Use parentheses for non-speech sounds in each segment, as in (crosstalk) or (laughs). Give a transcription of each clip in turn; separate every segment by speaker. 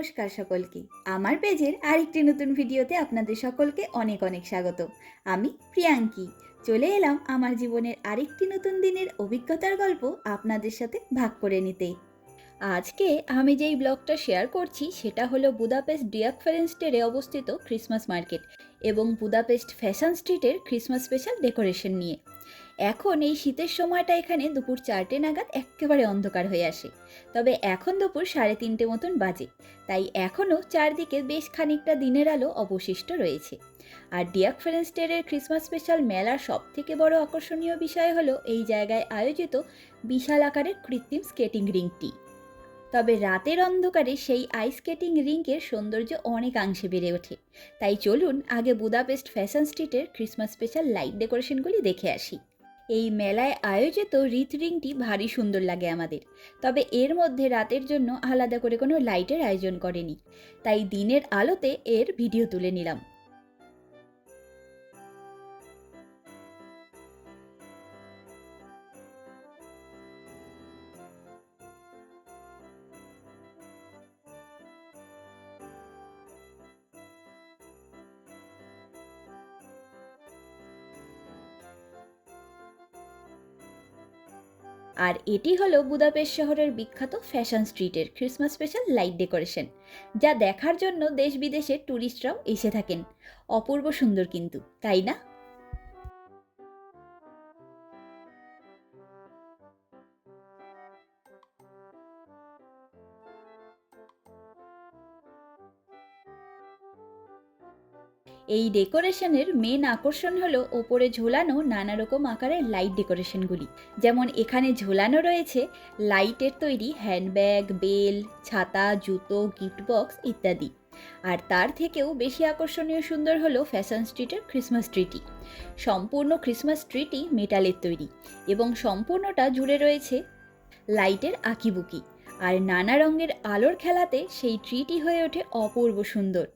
Speaker 1: নমস্কার সকলকে। আমার পেজের আরেকটি নতুন ভিডিওতে আপনাদের সকলকে অনেক অনেক স্বাগত। আমি প্রিয়াঙ্কি। চলে এলাম আমার জীবনের আরেকটি নতুন দিনের অভিজ্ঞতার গল্প আপনাদের সাথে ভাগ করে নিতে। আজকে আমি যেই ব্লগটা শেয়ার করছি, সেটা হলো বুদাপেস্ট ডিয়াকফারেন্সটেরে অবস্থিত ক্রিসমাস মার্কেট এবং বুদাপেস্ট ফ্যাশন স্ট্রিটের ক্রিসমাস স্পেশাল ডেকোরেশন নিয়ে। এখন এই শীতের সময়টা এখানে দুপুর চারটে নাগাদ একেবারে অন্ধকার হয়ে আসে। তবে এখন দুপুর সাড়ে তিনটে মতন বাজে, তাই এখনও চারদিকে বেশ খানিকটা দিনের আলো অবশিষ্ট রয়েছে। আর ডিয়াক ফেরেন্সটেরের ক্রিসমাস স্পেশাল মেলার সব থেকে বড় আকর্ষণীয় বিষয় হলো এই জায়গায় আয়োজিত বিশাল আকারের কৃত্রিম স্কেটিং রিংটি তবে রাতের অন্ধকারে সেই আইস স্কেটিং রিংকের সৌন্দর্য অনেকাংশে বেড়ে ওঠে। তাই চলুন আগে বুদাপেস্ট ফ্যাশন স্ট্রিটের ক্রিসমাস স্পেশাল লাইট ডেকোরেশনগুলি দেখে আসি। এই মেলায় আয়োজিত রিংটি ভারী সুন্দর লাগে আমাদের। তবে এর মধ্যে রাতের জন্য আলাদা করে কোনো লাইটের আয়োজন করেনি। তাই দিনের আলোতে এর ভিডিও তুলে নিলাম। আর এটি হলো বুদাপেস্ট শহরের বিখ্যাত ফ্যাশন স্ট্রিটের ক্রিসমাস স্পেশাল লাইট ডেকোরেশন, যা দেখার জন্য দেশ বিদেশের ট্যুরিস্টরাও এসে থাকেন। অপূর্ব সুন্দর কিন্তু, তাই না? এই ডেকোরেশনের মেন আকর্ষণ হলো ওপরে ঝোলানো নানা রকম আকারের লাইট ডেকোরেশনগুলি। যেমন এখানে ঝোলানো রয়েছে লাইটের তৈরি হ্যান্ডব্যাগ, বেল, ছাতা, জুতো, গিফট বক্স ইত্যাদি। আর তার থেকেও বেশি আকর্ষণীয় সুন্দর হলো ফ্যাশন স্ট্রিটের ক্রিসমাস ট্রিটি। সম্পূর্ণ ক্রিসমাস ট্রিটি মেটালের তৈরি এবং সম্পূর্ণটা জুড়ে রয়েছে লাইটের আঁকিবুকি। আর নানা রঙের আলোর খেলাতে সেই ট্রিটি হয়ে ওঠে অপূর্ব সুন্দর।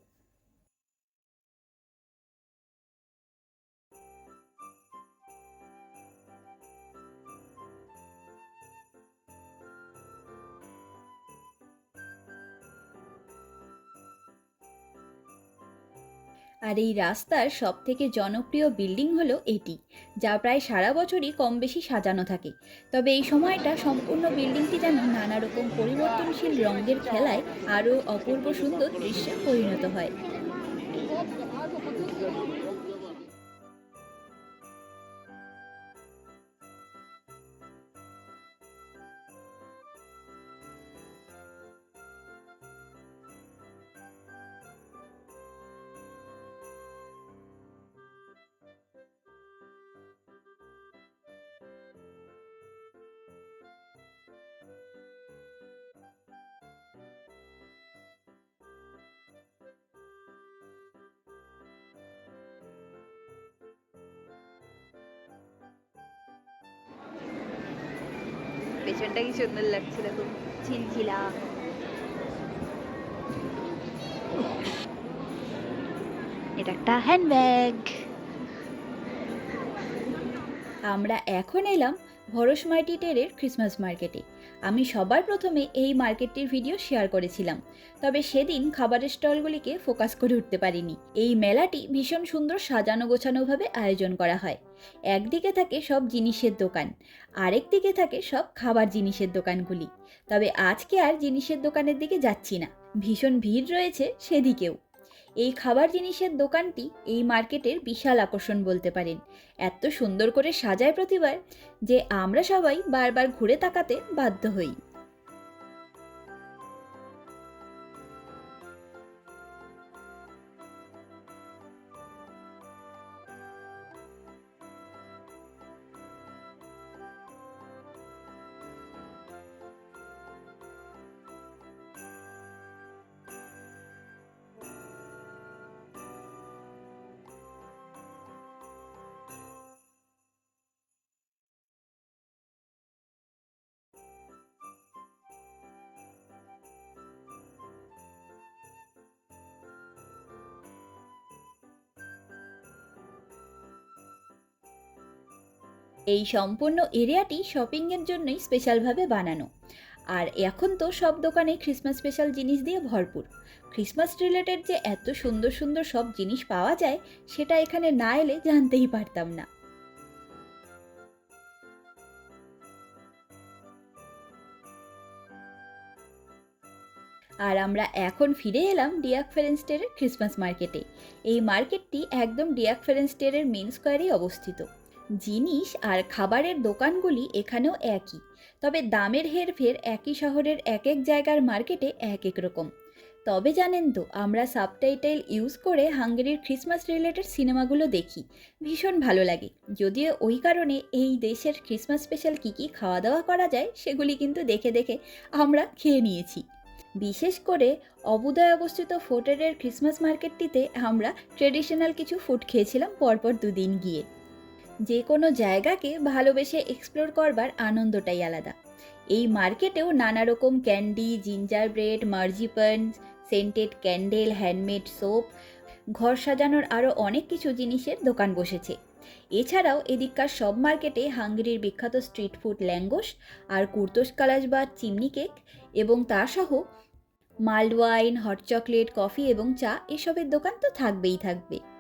Speaker 1: আর এই রাস্তার সব থেকে জনপ্রিয় বিল্ডিং হলো এটি, যা প্রায় সারা বছরই কম বেশি সাজানো থাকে। তবে এই সময়টা সম্পূর্ণ বিল্ডিংটি যেন নানা রকম পরিবর্তনশীল রঙের খেলায় আরও অপূর্ব সুন্দর দৃশ্যে পরিণত হয়। পেছনটা কি সুন্দর লাগছিল খুব ঝিলঝিলা। এটা একটা হ্যান্ডব্যাগ আমরা এখন এলাম ভরস মার্টি টেরের ক্রিসমাস মার্কেটে আমি সবার প্রথমে এই মার্কেটটির ভিডিও শেয়ার করেছিলাম, তবে সেদিন খাবারের স্টলগুলিকে ফোকাস করে উঠতে পারিনি। এই মেলাটি ভীষণ সুন্দর সাজানো গোছানোভাবে আয়োজন করা হয়। একদিকে থাকে সব জিনিসের দোকান, আরেক দিকে থাকে সব খাবার জিনিসের দোকানগুলি। তবে আজকে আর জিনিসের দোকানের দিকে যাচ্ছি না। ভীষণ ভিড় রয়েছে সেদিকেও। এই খাবার জিনিসের দোকানটি এই মার্কেটের বিশাল আকর্ষণ বলতে পারেন। এত সুন্দর করে সাজায় প্রতিবার যে আমরা সবাই বারবার ঘুরে তাকাতে বাধ্য হই। এই সম্পূর্ণ এরিয়াটি শপিংয়ের জন্যই স্পেশালভাবে বানানো। আর এখন তো সব দোকানে ক্রিসমাস স্পেশাল জিনিস দিয়ে ভরপুর। ক্রিসমাস রিলেটেড যে এত সুন্দর সুন্দর সব জিনিস পাওয়া যায়, সেটা এখানে না এলে জানতেই পারতাম না। আর আমরা এখন ফিরে এলাম ডিয়াক ফেরেন্সটেরের ক্রিসমাস মার্কেটে এই মার্কেটটি একদম ডিয়াক ফেরেন্সটেরের মেন স্কোয়ারেই অবস্থিত। জিনিস আর খাবারের দোকানগুলি এখানেও একই, তবে দামের হেরফের একই শহরের এক এক জায়গার মার্কেটে এক এক রকম। তবে জানেন তো, আমরা সাবটাইটেল ইউজ করে হাঙ্গেরির ক্রিসমাস রিলেটেড সিনেমাগুলো দেখি, ভীষণ ভালো লাগে। যদিও ওই কারণে এই দেশের ক্রিসমাস স্পেশাল কী কী খাওয়া দাওয়া করা যায়, সেগুলি কিন্তু দেখে দেখে আমরা খেয়ে নিয়েছি। বিশেষ করে অবুদয় অবস্থিত ফোর্টের ক্রিসমাস মার্কেটটিতে আমরা ট্রেডিশনাল কিছু ফুড খেয়েছিলাম পরপর দুদিন গিয়ে। যে কোনো জায়গাকে ভালোবেসে এক্সপ্লোর করবার আনন্দটাই আলাদা। এই মার্কেটেও নানা রকম candy gingerbread marzipan scented candle handmade soap ঘর সাজানোর আরও অনেক কিছু জিনিসের দোকান বসেছে। এছাড়াও এদিককার সব মার্কেটে হাঙ্গেরির বিখ্যাত স্ট্রিট ফুড ল্যাঙ্গোস আর কুর্তোস কালাজ বা চিমনি কেক এবং তা সহ mulled wine hot chocolate coffee এবং চা এসবের দোকান তো থাকবেই থাকবে।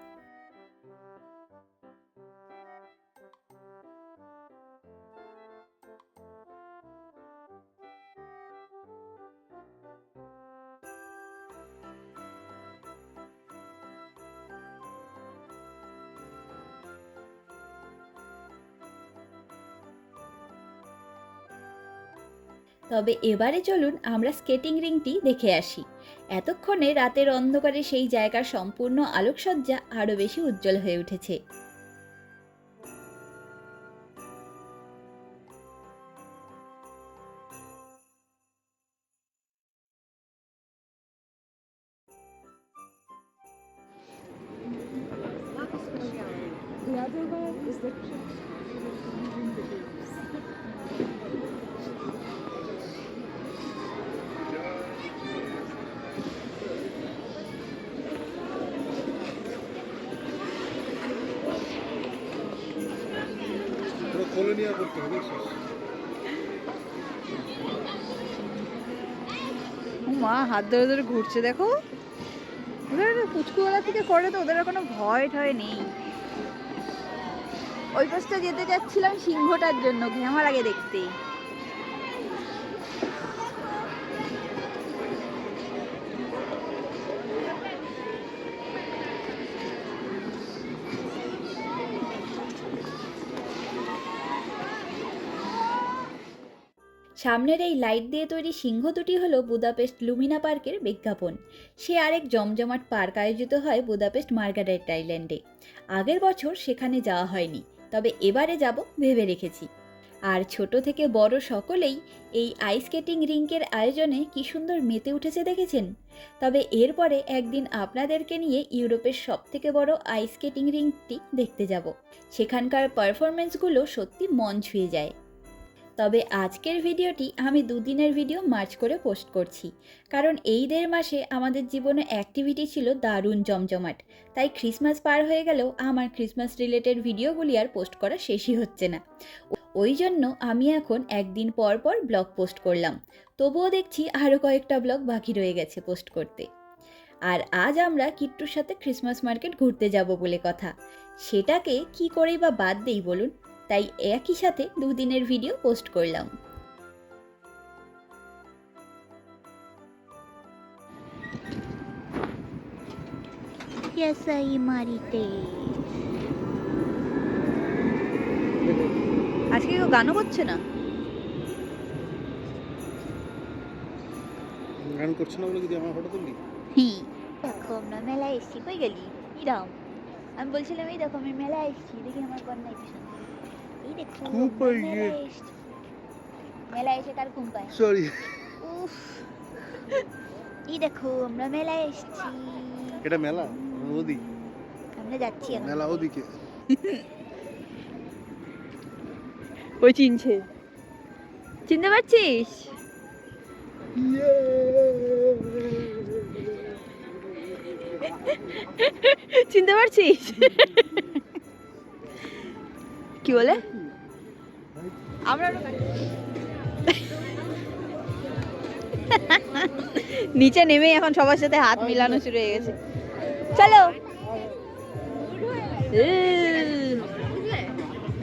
Speaker 1: তবে এবারে চলুন আমরা স্কেটিং রিংটি দেখে আসি। এতক্ষণে রাতের অন্ধকারে সেই জায়গার সম্পূর্ণ আলোকসজ্জা আরও বেশি উজ্জ্বল হয়ে উঠেছে।
Speaker 2: করতে হবে
Speaker 3: মা, হাত ধরে ধরে ঘুরছে, দেখো। পুচকুওয়ালা থেকে করে তো, ওদের কোনো ভয় ঠয় নেই। ওই পাশটা যেতে যাচ্ছিলাম সিংহটার জন্য ঘেমার আগে দেখতে।
Speaker 1: সামনের এই লাইট দিয়ে তৈরি সিংহ দুটি হলো বুদাপেস্ট লুমিনা পার্কের বিজ্ঞাপন। সে আরেক জমজমাট পার্ক আয়োজিত হয় বুদাপেস্ট মার্গারেট আইল্যান্ডে। আগের বছর সেখানে যাওয়া হয়নি, তবে এবারে যাব ভেবে রেখেছি। আর ছোট থেকে বড় সকলেই এই আইস স্কেটিং রিঙ্কের আয়োজনে কি সুন্দর মেতে উঠেছে দেখেছেন? তবে এরপরে একদিন আপনাদেরকে নিয়ে ইউরোপের সবথেকে বড় আইস স্কেটিং রিঙ্কটি দেখতে যাব। সেখানকার পারফরমেন্সগুলো সত্যি মন ছুঁয়ে যায়। তবে আজকের ভিডিওটি আমি দুদিনের ভিডিও মার্চ করে পোস্ট করছি। কারণ এই দেড় মাসে আমাদের জীবনে অ্যাক্টিভিটি ছিল দারুণ জমজমাট। তাই ক্রিসমাস পার হয়ে গেলেও আমার ক্রিসমাস রিলেটেড ভিডিওগুলি আর পোস্ট করা শেষই হচ্ছে না। ওই জন্য আমি এখন একদিন পর পর ব্লগ পোস্ট করলাম। তবুও দেখছি আরও কয়েকটা ব্লগ বাকি রয়ে গেছে পোস্ট করতে। আর আজ আমরা কিট্টুর সাথে ক্রিসমাস মার্কেট ঘুরতে যাব বলে কথা। সেটাকে কি করেই বা বাদ দেই বলুন? তাই একই সাথে দুদিনের ভিডিও পোস্ট করলাম।
Speaker 3: আজকে কেউ গানও করছে না?
Speaker 2: গান করছে না বলে যদি আমার ফটো তুললি?
Speaker 1: দেখো আমরা মেলায় এসেছি কই গেলি? ইরাম আমি বলছিলাম এই দেখো আমি মেলায় এসেছি দেখি আমার কন্যাই পিছন।
Speaker 2: ঘুম পাই গিয়ে।
Speaker 1: মেলায় এসে কার ঘুম পায়
Speaker 2: সরি।
Speaker 1: উফ। এই দেখো আমরা মেলায় এসেছি।
Speaker 2: এটা মেলা? ওদি
Speaker 1: আমরা যাচ্ছি
Speaker 2: মেলা ওদিকে।
Speaker 3: ওই চিনছে। চিনতে পারছিস? চিনতে পারছিস? কি বলে? আমরা (laughs)
Speaker 1: নিচে নেমে এখন সবার সাথে হাত মিলানো শুরু হয়ে গেছে। চলো।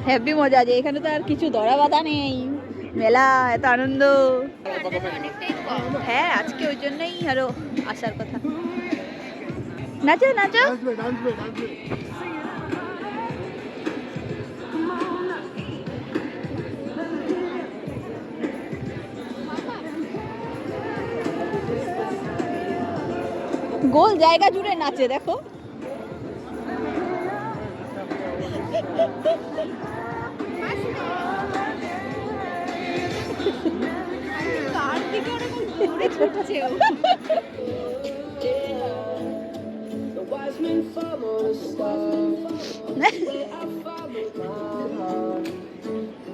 Speaker 1: হ্যাপি মজা আছে। এখানে তো আর কিছু ধরা বাধা নেই। মেলা এত আনন্দ। হ্যাঁ আজকে ওই জন্যই আরও আসার কথা। নাচো নাচো। গোল জায়গা জুড়ে নাচে দেখো।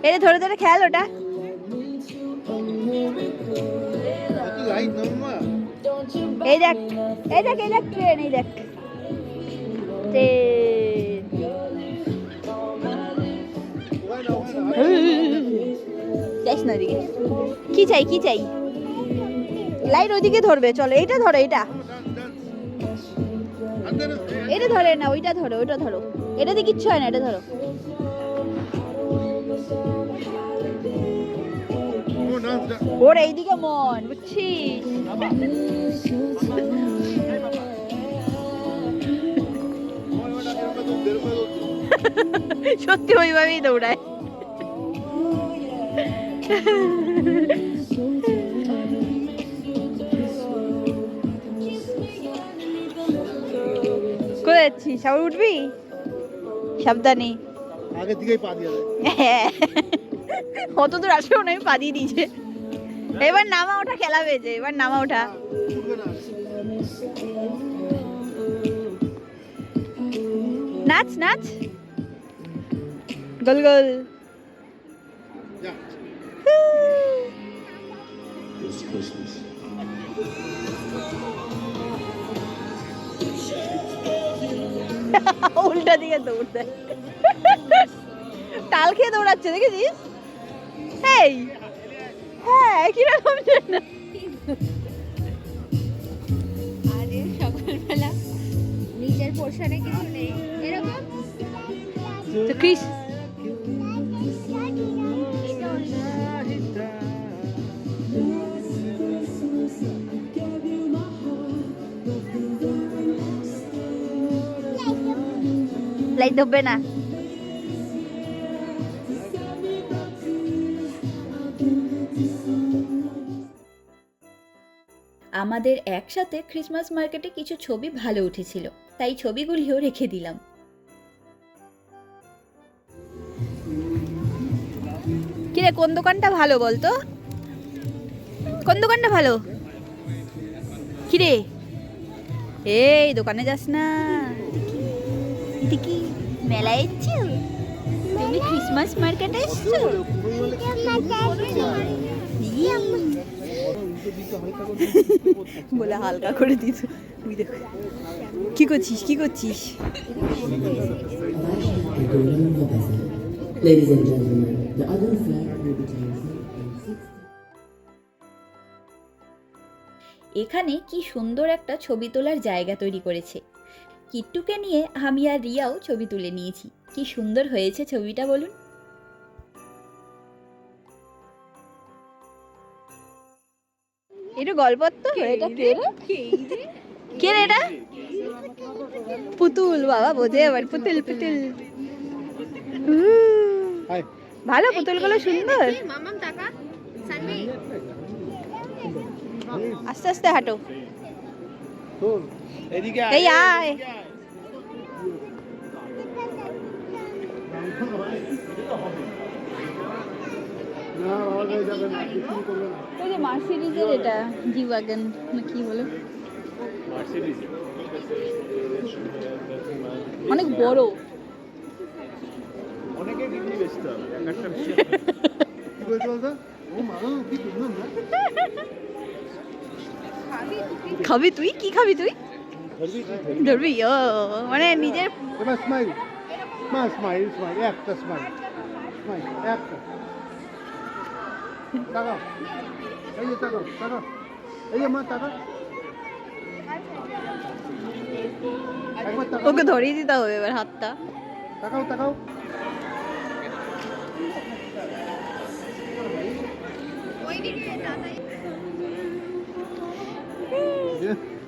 Speaker 1: এটা ধরে ধরে খেয়াল ওটা। এই দেখ এই দেখ এই দেখ, ট্রেন, এই দেখ। ট্রেন। যাইস কি চাই কি চাই? লাইট ওইদিকে ধরবে, চলো, এইটা ধরো এটা এটা ধরে না, ওইটা ধরো ওইটা ধরো। এটা দিয়ে কিচ্ছু হয় না, এটা ধরো। ওর এইদিকে মন, বুঝছিস? (laughs) সত্যি ওইভাবেই দৌড়ায়। কোথায় যাচ্ছিস? আবার উঠবি? সাবধানে।
Speaker 2: আগে থেকেই পা দিয়ে
Speaker 1: হ্যাঁ। অত দূর আসবেও না আমি পা দিয়ে দিয়েছে। এবার নামা ওঠা খেলা হয়েছে এবার নামা ওঠা। নাচ নাচ। গোল গোল। (laughs) উল্টা দিকে দৌড় দেয় তাল খেয়ে দৌড়াচ্ছে, দেখেছিস? এই। হ্যাঁ কীরকম
Speaker 3: পোর্শনে কিছু নেই। এরকম?
Speaker 1: তো ক্রিস লাইট ধরবে না।
Speaker 4: আমাদের একসাথে ক্রিসমাস মার্কেটে কিছু ছবি ভালো উঠেছিল। তাই ছবিগুলিও রেখে দিলাম।
Speaker 1: কিরে, কোন দোকানটা ভালো বলতো? কোন দোকানটা ভালো? কিরে? এই, দোকানে যাস না। কি মেলায় এসছো? তুমি ক্রিসমাস মার্কেটে এসছো। বলে হালকা করে দিস দেখ কি করছিস? কি করছিস?
Speaker 5: Ladies and gentlemen, the other flight will be taking
Speaker 4: এখানে কি সুন্দর একটা ছবি তোলার জায়গা তৈরি করেছে। কিট্টুকে নিয়ে আমি আর রিয়াও ছবি তুলে নিয়েছি। কি সুন্দর হয়েছে ছবিটা বলুন।
Speaker 1: এটা গল্প তো এটা কে রে এটা? পুতুল বাবা বোঝে আবার পুতুল পুতুল। ভালো পুতুলগুলো সুন্দর।
Speaker 3: মামাম টাকা সানভি।
Speaker 1: আস্তে আস্তে হাঁটো। এই আয়। মার্সিডিজের এটা জি ওয়াগন না কি বলো? অনেক বড়।
Speaker 2: অনেকে ডিগ্রি বেচতে হবে এক একটা বিষয় (laughs) কি বলতো? ও মা কি না?
Speaker 1: খাবি তুই? কি খাবি তুই?
Speaker 2: ধরবি তুই ধরবি।
Speaker 1: ধরবি? ও মানে নিজের
Speaker 2: এবার স্মাইল মা স্মাইল স্মাইল একটা স্মাইল স্মাইল একটা। তাকাও। এই যে তাকাও তাকাও। এই যে মা টাকা
Speaker 3: ওকে ধরিয়ে দিতে হবে এবার হাতটা।
Speaker 2: তাকাও তাকাও।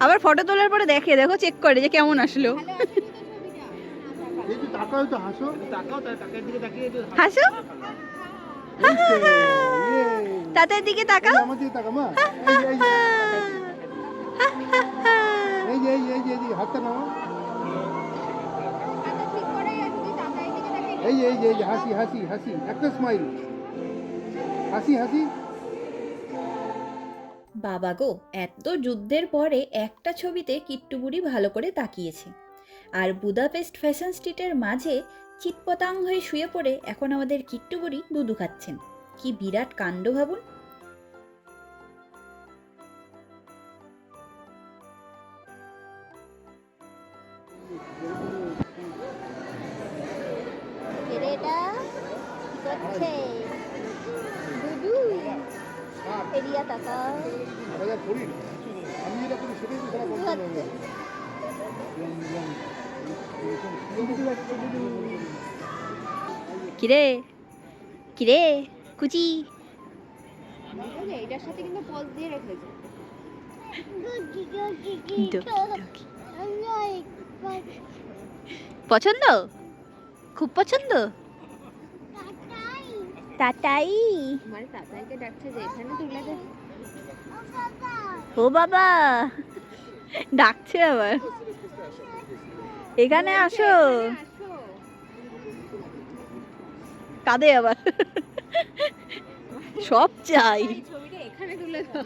Speaker 3: আবার ফটো তোলার পরে দেখে দেখো চেক করে যে কেমন আসলো।
Speaker 2: হাসো।
Speaker 3: হাসো?
Speaker 2: এই তো।
Speaker 3: তাদের দিকে তাকাও
Speaker 2: এই এই এই হাতটা নাও এই এই এই হাসি হাসি হাসি, একটা স্মাইল হাসি হাসি।
Speaker 1: বাবা গো, এত যুদ্ধের পরে একটা ছবিতে কিট্টুবুড়ি ভালো করে তাকিয়েছে। আর বুদাপেস্ট ফ্যাশন স্ট্রিটের মাঝে চিৎপতাং হয়ে শুয়ে পড়ে এখন আমাদের কিট্টুবুড়ি দুধু খাচ্ছেন। কি বিরাট কাণ্ড ভাবুন।
Speaker 2: রাজা করি? করি?
Speaker 3: কুচি?
Speaker 6: এটার সাথে কিন্তু পজ দিয়ে রেখেছে
Speaker 3: পছন্দ? খুব পছন্দ? তাতাই
Speaker 6: মানে তাতাইকে ডাকছে যে এখানে তুলে দে।
Speaker 3: ও বাবা ডাকছে আবার। এখানে আসো। কাঁদে আবার। সব চাই।
Speaker 6: এই ছবিটা এখানে তুলে দাও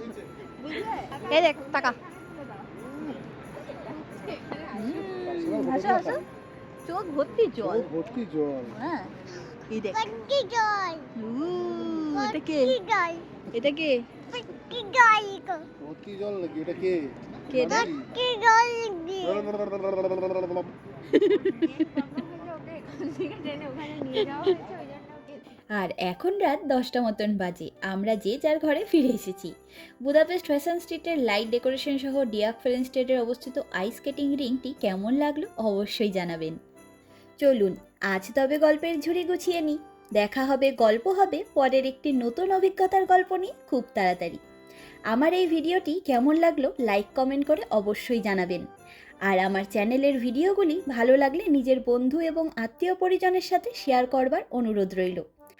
Speaker 6: বুঝলে
Speaker 3: এই দেখ টাকা চোখ ভর্তি জল।
Speaker 2: ভর্তি জল।
Speaker 3: হ্যাঁ এই দেখ। উ, এটা কে? এটা কে?
Speaker 2: জল এটা
Speaker 3: এটা?
Speaker 1: আর এখন রাত দশটা মতন বাজে। আমরা যে যার ঘরে ফিরে এসেছি। বুদাপেস্ট ফ্যাশন স্ট্রিটের লাইট ডেকোরেশন সহ ডিয়াক ফেরেন স্টেটের অবস্থিত আইস স্কেটিং রিংটি কেমন লাগল অবশ্যই জানাবেন। চলুন আজ তবে গল্পের ঝুড়ি গুছিয়ে নিই। দেখা হবে, গল্প হবে, পরের একটি নতুন অভিজ্ঞতার গল্প নিয়ে খুব তাড়াতাড়ি। আমার এই ভিডিওটি কেমন লাগল, লাইক, কমেন্ট করে অবশ্যই জানাবেন। আর আমার চ্যানেলের ভিডিওগুলি ভালো লাগলে নিজের বন্ধু এবং আত্মীয় পরিজনের সাথে শেয়ার করবার অনুরোধ রইল।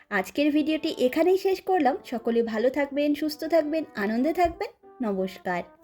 Speaker 1: আজকের ভিডিওটি এখানেই শেষ করলাম। সকলে ভালো থাকবেন, সুস্থ থাকবেন, আনন্দে থাকবেন। নমস্কার।